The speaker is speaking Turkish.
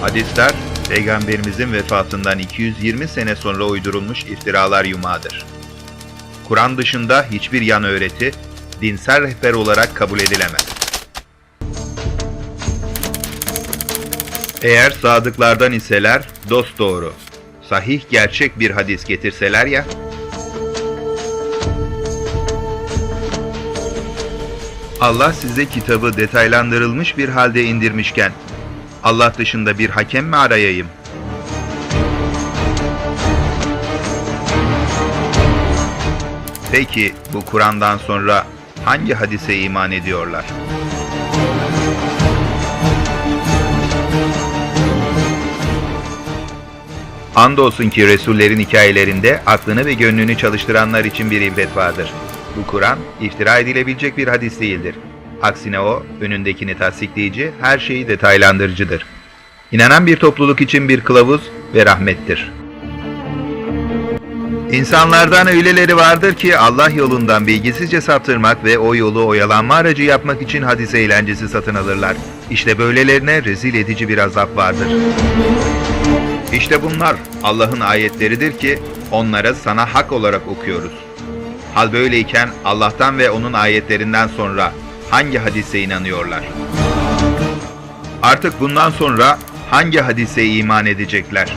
Hadisler, Peygamberimizin vefatından 220 sene sonra uydurulmuş iftiralar yumağıdır. Kur'an dışında hiçbir yan öğreti, dinsel rehber olarak kabul edilemez. Eğer sadıklardan iseler, dosdoğru, sahih gerçek bir hadis getirseler ya, Allah size kitabı detaylandırılmış bir halde indirmişken, Allah dışında bir hakem mi arayayım? Peki bu Kur'an'dan sonra hangi hadise iman ediyorlar? Andolsun ki Resullerin hikayelerinde aklını ve gönlünü çalıştıranlar için bir ibret vardır. Bu Kur'an iftira edilebilecek bir hadis değildir. Aksine o, önündekini tasdikleyici, her şeyi detaylandırıcıdır. İnanan bir topluluk için bir kılavuz ve rahmettir. İnsanlardan öyleleri vardır ki Allah yolundan bilgisizce saptırmak ve o yolu oyalanma aracı yapmak için hadis eğlencesi satın alırlar. İşte böylelerine rezil edici bir azap vardır. İşte bunlar Allah'ın ayetleridir ki onları sana hak olarak okuyoruz. Hal böyleyken Allah'tan ve onun ayetlerinden sonra hangi hadise inanıyorlar? Artık bundan sonra hangi hadise iman edecekler?